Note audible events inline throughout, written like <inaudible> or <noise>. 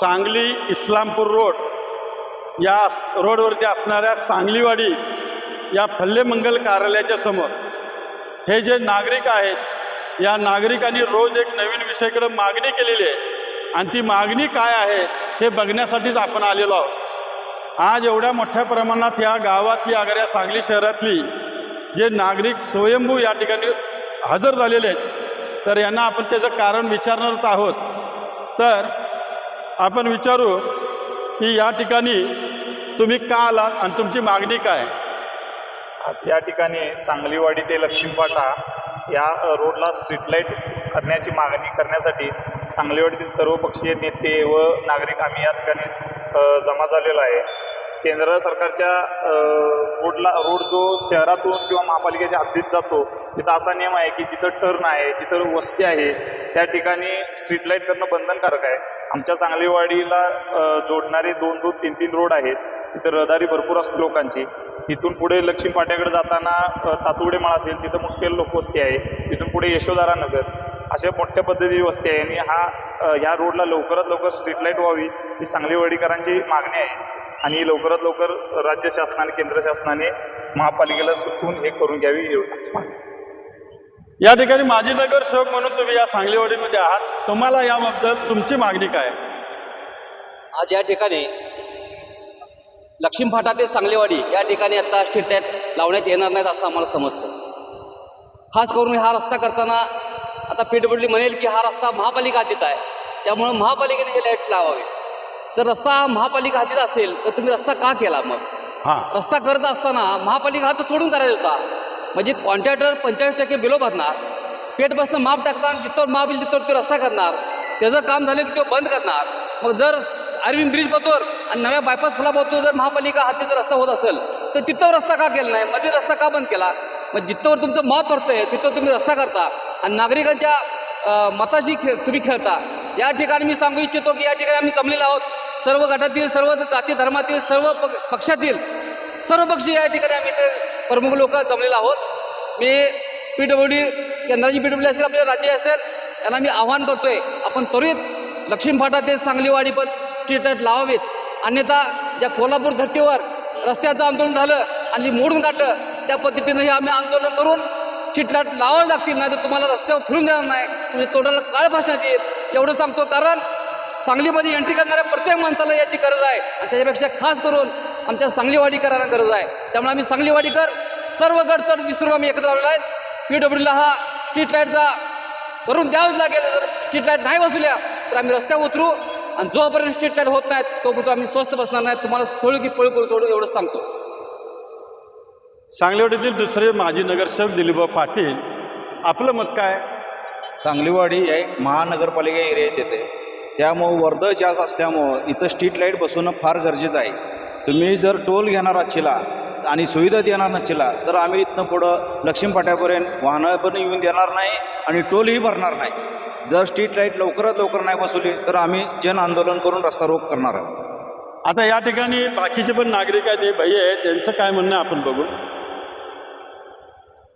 Sangli Islampur road या रोडवरती असणाऱ्या सांगलीवाडी या फल्लेमंगल कार्यालयाच्या समोर. हे जे नागरिक आहेत या नागरिकांनी रोज एक नवीन विषयाकडे मागणी केलेली आहे. आणि ती मागणी काय आहे हे बघण्यासाठीच आपण आलेलो आहोत. आज एवढ्या मोठ्या प्रमाणात या गावातली अगर या सांगली शहरातली जे नागरिक स्वयंभू या ठिकाणी हजर झालेले आहेत तर यांना आपण त्याचं कारण विचारणारच आहोत. तर आपण विचारू की या ठिकाणी तुम्ही का आलात आणि तुमची मागणी काय? आज या ठिकाणी सांगलीवाडी ते लक्ष्मीपाटा या रोडला स्ट्रीट लाइट करण्याची मागणी करण्यासाठी सांगलीवाडीतील सर्वपक्षीय नेते व नागरिक आम्ही या ठिकाणी जमा झालेलो आहे. केंद्र सरकारच्या रोडला रोड जो शहरातून किंवा महापालिकेच्या हद्दीत जातो तिथं असा नियम आहे की जिथं टर्न आहे जिथं वस्ती आहे त्या ठिकाणी स्ट्रीट लाइट करणं बंधनकारक आहे. आमच्या सांगलीवाडीला जोडणारे दोन दोन तीन तीन रोड आहेत. तिथं रहदारी भरपूर असते लोकांची. इथून पुढे लक्ष्मी पाट्याकडे जाताना तातुडे माळ असेल तिथं मोठी लोकवस्ती आहे. तिथून पुढे यशोधारा नगर अशा मोठ्या पद्धतीची वस्ती आहे. आणि हा ह्या रोडला लवकरात लवकर स्ट्रीट लाइट व्हावी ही सांगलीवाडीकरांची मागणी आहे. आणि लवकरात लवकर राज्य शासनाने केंद्र शासनाने महापालिकेला सुचवून हे करून घ्यावी एवढी मागणी. या ठिकाणी माजी नगरसेवक म्हणून तुम्ही या सांगलीवाडीमध्ये आहात. तुम्हाला याबद्दल तुमची मागणी काय? आहे? आज या ठिकाणी लक्ष्मी फाटा ते सांगलेवाडी या ठिकाणी आता स्ट्रीट लाइट लावण्यात येणार नाहीत असं आम्हाला समजतं. खास करून हा रस्ता करताना आता पी डब्ल्यू म्हणेल की हा रस्ता महापालिका हद्दीत आहे. त्यामुळं महापालिकेने हे लाईट्स लावावे. जर रस्ता महापालिका हद्दीत असेल तर तुम्ही रस्ता का केला मग? हां. रस्ता करत असताना महापालिका हा तर सोडून करायचा होता. म्हणजे कॉन्ट्रॅक्टर पंचेचाळीस टक्के बिलो भरणार पेट बसणं माप टाकणार जिथं माप येईल तिथं तो रस्ता करणार त्याचं काम झालं की तो बंद करणार. मग जर अरविंद ब्रिज बतोर आणि नव्या बायपास फुलाबतोर जर महापालिका हद्दीचा रस्ता होत असेल तर तिथं रस्ता का केला नाही? मध्ये रस्ता का बंद केला? मग जिथंवर तुमचं मत पडतंय तिथं तुम्ही रस्ता करता. आणि नागरिकांच्या मताशी खेळ तुम्ही खेळता. या ठिकाणी मी सांगू इच्छितो की या ठिकाणी आम्ही जमलेलो आहोत. सर्व गटातील सर्व जाती धर्मातील सर्व प पक्षातील सर्व पक्ष या ठिकाणी आम्ही ते प्रमुख लोक जमलेलो आहोत. मी पी डब्ल्यू डी केंद्राची पी डब्ल्यू असेल आपले राज्य असेल त्यांना मी आव्हान करतोय. आपण त्वरित लक्ष्मी फाटा ते सांगलीवाडी पण स्ट्रीट लावावीत. अन्यथा ज्या कोल्हापूर धर्तीवर रस्त्याचं आंदोलन झालं आणि मोडून काढलं त्या पद्धतीनं हे आम्ही आंदोलन करून स्ट्रीट लावावं लागतील नाही तर तुम्हाला रस्त्यावर फिरून देणार नाही. म्हणजे तोंडाला काळ भासण्यात येईल. एवढं सांगतो कारण सांगलीमध्ये एंट्री करणाऱ्या प्रत्येक माणसाला याची गरज आहे. आणि त्याच्यापेक्षा खास करून आमच्या सांगलीवाडीकरांना गरज आहे. त्यामुळे आम्ही सांगलीवाडीकर सर्व गट तट विसरून आम्ही एकत्र आलेलो आहेत. पी डब्ल्यूला हा स्ट्रीट लाईटचा करून द्यावंच लागेल. जर स्ट्रीट लाइट नाही बसवल्या तर आम्ही रस्त्यावर उतरू आणि जोपर्यंत स्ट्रीट लाइट होत नाहीत तोपर्यंत आम्ही स्वस्त बसणार नाही. तुम्हाला सोळी की पळी करू सोडू एवढंच सांगतो. सांगलीवाडीतील दुसरे माजी नगरसेवक दिलीप पाटील आपलं मत काय? सांगलीवाडी हे महानगरपालिका एरियात येते. त्यामुळं वर्दळ जास्त असल्यामुळं इथं स्ट्रीट लाइट बसवणं फार गरजेचं आहे. तुम्ही जर टोल घेणार असशिला आणि सुविधा देणार नसशिला तर आम्ही इथनं पुढं लक्ष्मी फाट्यापर्यंत वाहनं पण येऊन देणार नाही आणि टोलही भरणार नाही. जर स्ट्रीट लाइट लवकरात लवकर नाही बसवली तर आम्ही जन आंदोलन करून रस्ता रोक करणार आहोत. आता या ठिकाणी बाकीचे पण नागरिक आहेत हे भैया आहेत त्यांचं काय म्हणणं आहे आपण बघू.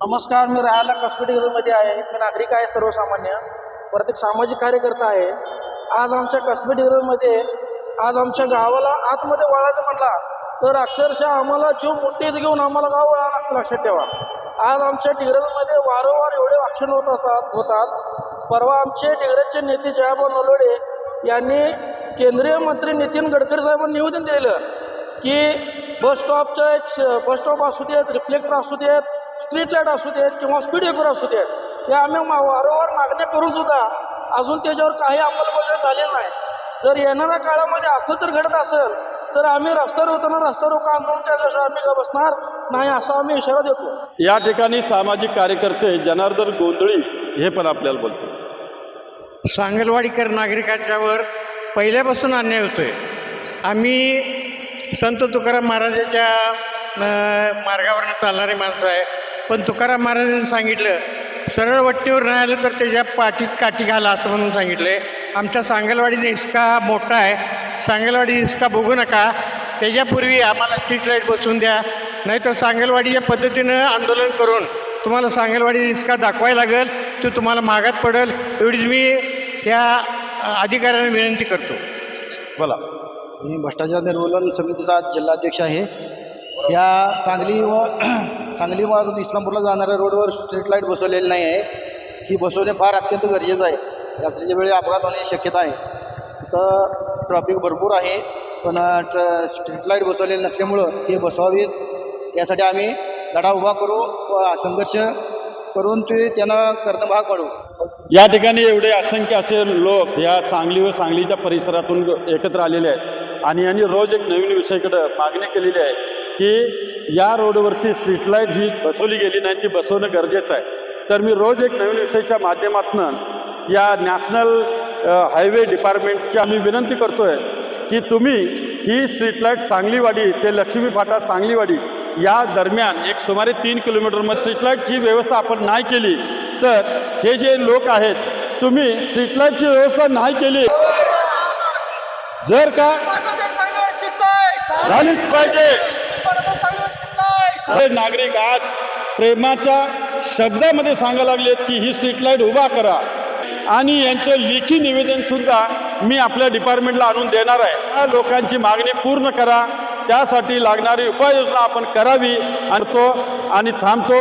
नमस्कार मी राहायला कॉस्मेटिकमध्ये आहे. मी नागरिक आहे सर्वसामान्य परत एक सामाजिक कार्यकर्ता आहे. आज आमच्या कॉस्मेटिकमध्ये आज आमच्या गावाला आतमध्ये वळायचं म्हटला तर अक्षरशः आम्हाला जीव मोठे घेऊन आम्हाला गाव वळावं लागतं लक्षात ठेवा. आज आमच्या डिग्रजमध्ये वारंवार एवढे वाक्षण होत असतात होतात. परवा आमचे डिग्रजचे नेते जयाबा नलोडे यांनी केंद्रीय मंत्री नितीन गडकरी साहेबांनी निवेदन दिलेलं की बस स्टॉपचं एक बस स्टॉप असू देत रिफ्लेक्टर असू देत स्ट्रीट लाइट असू देत किंवा स्पीड ब्रेकर असू देत हे आम्ही मा- वारंवार मागण्या करून सुद्धा अजून त्याच्यावर काही अंमलबजावणी झालेलं नाही. जर येणाऱ्या काळामध्ये असं जर घडत असेल तर आम्ही रस्त्यावर होताना रस्ता रोका आंदोलन केल्याशिवाय आम्ही का बसणार? नाही असा आम्ही इशारा देतो. या ठिकाणी सामाजिक कार्यकर्ते जनार्दन गोंधळी हे पण आपल्याला बोलतो सांगलवाडीकर नागरिकांच्यावर पहिल्यापासून अन्याय होतोय. आम्ही संत तुकाराम महाराजाच्या अं, मार्गावरनं चालणारी माणसं आहे. पण तुकाराम महाराजांनी सांगितलं सरळ वट्टीवर नाही आलं तर त्याच्या पाठीत काठी घाला असं म्हणून सांगितलं आहे आमच्या सांगलवाडीने इसका मोठा आहे. सांगलवाडी इसका बघू नका. त्याच्यापूर्वी आम्हाला स्ट्रीट लाइट बसवून द्या. नाहीतर सांगलवाडी या पद्धतीनं आंदोलन करून तुम्हाला सांगलवाडी इसका दाखवायला लागेल. तो तुम्हाला मागात पडेल. एवढीच मी या अधिकाऱ्यांना विनंती करतो. बोला. मी भ्रष्टाचार निर्मूलन समितीचा जिल्हाध्यक्ष आहे. या सांगली व <clears throat> सांगली मारून इस्लामपूरला जाणाऱ्या रोडवर स्ट्रीट लाइट बसवलेली नाही आहे. ही बसवणे फार अत्यंत गरजेचं आहे. रात्रीच्या वेळी अपघात होण्याची शक्यता आहे. तर ट्रॅफिक भरपूर आहे पण ट्र स्ट्रीट लाइट बसवलेली नसल्यामुळं ते बसवावीत यासाठी आम्ही लढा उभा करू व संघर्ष करून ते त्यांना करणं भाग पाडू. या ठिकाणी एवढे असंख्य असे लोक या सांगली व सांगलीच्या परिसरातून एकत्र आलेले आहेत. आणि यांनी रोज एक नवीन विषयाकडं मागणी केलेली आहे की या रोडवरती स्ट्रीट लाइट ही बसवली गेली नाही ती बसवणं गरजेचं आहे. तर मी रोज एक नवीन विषयाच्या माध्यमातून या नॅशनल हायवे डिपार्टमेंटची आम्ही विनंती करतो आहे की तुम्ही ही स्ट्रीट लाइट सांगलीवाडी ते लक्ष्मी फाटा सांगलीवाडी या दरम्यान एक सुमारे तीन किलोमीटरमध्ये स्ट्रीट लाईटची व्यवस्था आपण नाही केली तर हे जे लोक आहेत तुम्ही स्ट्रीटलाईटची व्यवस्था नाही केली. जर का झालीच पाहिजे. अरे नागरिक आज प्रेमाच्या शब्दामध्ये सांगायला लागलेत की ही स्ट्रीट लाइट उभा करा. आणि यांचं लेखी निवेदन सुद्धा मी आपल्या डिपार्टमेंटला आणून देणार आहे. या लोकांची मागणी पूर्ण करा. त्यासाठी लागणारी उपाययोजना आपण करावी. आणि तो आणि थांबतो.